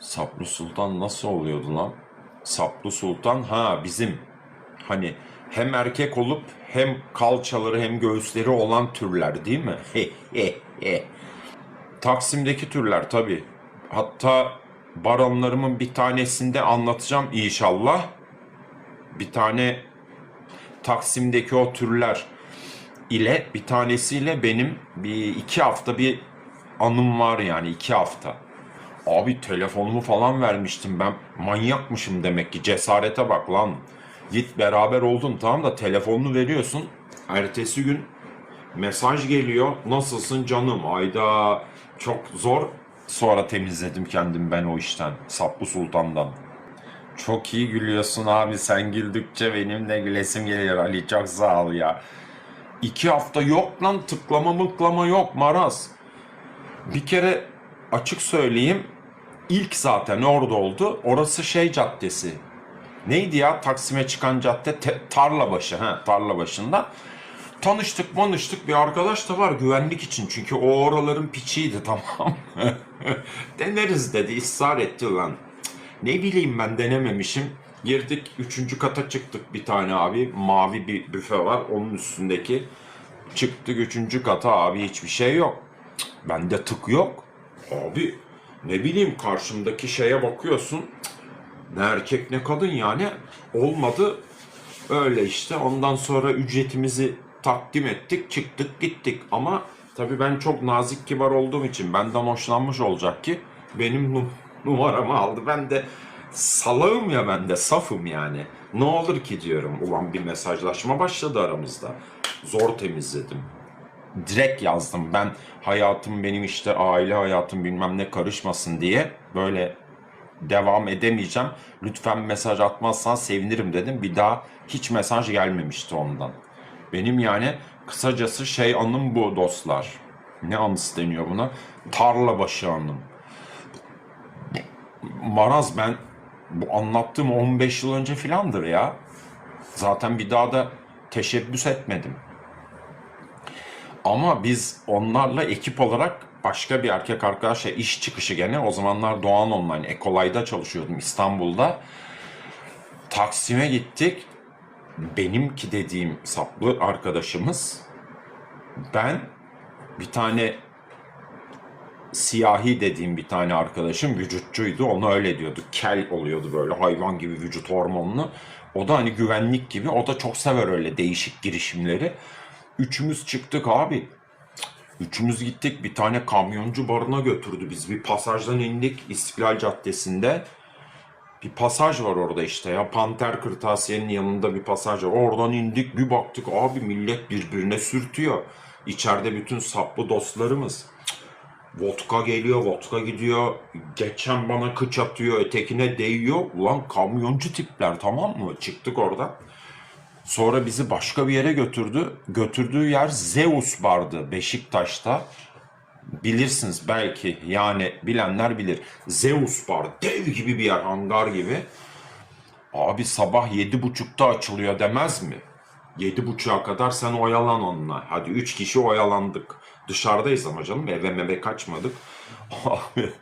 Saplı Sultan nasıl oluyordu lan? Saplı Sultan ha bizim hani hem erkek olup hem kalçaları hem göğüsleri olan türler değil mi? Taksim'deki türler tabi. Hatta baronlarımın bir tanesinde anlatacağım inşallah. Bir tane Taksim'deki o türler ile bir tanesiyle benim bir iki hafta bir anım var yani iki hafta. Abi telefonumu falan vermiştim ben. Manyakmışım demek ki. Cesarete bak lan. Git beraber oldun tamam da telefonunu veriyorsun. Ertesi gün mesaj geliyor. Nasılsın canım? Ayda çok zor. Sonra temizledim kendim ben o işten. Saplı Sultan'dan. Çok iyi gülüyorsun abi. Sen güldükçe benim de gülesim geliyor Ali. Çok sağ ol ya. İki hafta yok lan tıklama mıklama yok maraz. Bir kere açık söyleyeyim ilk zaten orada oldu. Orası şey caddesi. Neydi ya Taksim'e çıkan cadde? Te- Tarlabaşı. Ha, Tarlabaşı'nda. Tanıştık manıştık bir arkadaş da var güvenlik için. Çünkü o oraların piçiydi tamam. Deneriz dedi ısrar etti lan. Ne bileyim ben denememişim. Girdik üçüncü kata çıktık bir tane abi. Mavi bir büfe var onun üstündeki. Çıktık üçüncü kata abi hiçbir şey yok. Bende tık yok. Abi ne bileyim karşımdaki şeye bakıyorsun. Ne erkek ne kadın yani. Olmadı. Öyle işte ondan sonra ücretimizi takdim ettik çıktık gittik ama tabii ben çok nazik kibar olduğum için benden hoşlanmış olacak ki benim num- numaramı aldı. Ben de salağım ya ben de safım yani. Ne olur ki diyorum ulan bir mesajlaşma başladı aramızda. Zor temizledim. Direkt yazdım ben hayatım benim işte aile hayatım bilmem ne karışmasın diye böyle devam edemeyeceğim. Lütfen mesaj atmazsan sevinirim dedim. Bir daha hiç mesaj gelmemişti ondan. Benim yani kısacası şey anım bu dostlar. Ne anısı deniyor buna? Tarlabaşı anım. Maraz ben bu anlattığım 15 yıl önce filandır ya. Zaten bir daha da teşebbüs etmedim. Ama biz onlarla ekip olarak başka bir erkek arkadaşla iş çıkışı gene o zamanlar Doğan Online Ekolay'da çalışıyordum İstanbul'da. Taksim'e gittik. Benimki dediğim saplı arkadaşımız ben bir tane siyahi dediğim bir tane arkadaşım vücutçuydu. Onu öyle diyorduk. Kel oluyordu böyle hayvan gibi vücut hormonlu. O da hani güvenlik gibi. O da çok sever öyle değişik girişimleri. Üçümüz çıktık abi. Üçümüz gittik bir tane kamyoncu barına götürdü biz. Bir pasajdan indik İstiklal Caddesi'nde. Bir pasaj var orada işte ya. Panter Kırtasiye'nin yanında bir pasaj var. Oradan indik bir baktık abi millet birbirine sürtüyor. İçeride bütün saplı dostlarımız. Vodka geliyor, vodka gidiyor. Geçen bana kıç atıyor, ötekine değiyor. Ulan kamyoncu tipler tamam mı? Çıktık oradan. Sonra bizi başka bir yere götürdü. Götürdüğü yer Zeus Bar'dı Beşiktaş'ta. Bilirsiniz belki yani bilenler bilir. Zeus Bar dev gibi bir yer hangar gibi. Abi sabah yedi buçukta açılıyor demez mi? Yedi buçuğa kadar sen oyalan onunla. Hadi üç kişi oyalandık. Dışarıdayız ama canım eve meve kaçmadık. Abi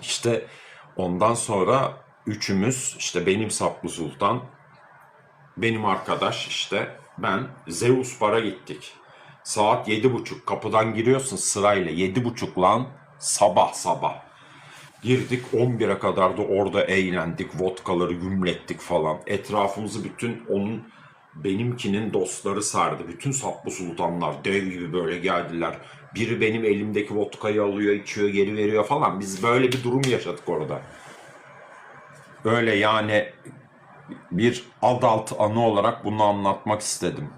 işte ondan sonra üçümüz işte benim Saplı Sultan, benim arkadaş işte ben Zeus Bar'a gittik. Saat yedi buçuk kapıdan giriyorsun sırayla yedi buçuk lan sabah sabah. Girdik 11'e kadar da orada eğlendik, vodkaları gümlettik falan. Etrafımızı bütün onun benimkinin dostları sardı. Bütün saplı sultanlar dev gibi böyle geldiler. Biri benim elimdeki vodkayı alıyor, içiyor, geri veriyor falan. Biz böyle bir durum yaşadık orada. Böyle yani bir adult anı olarak bunu anlatmak istedim.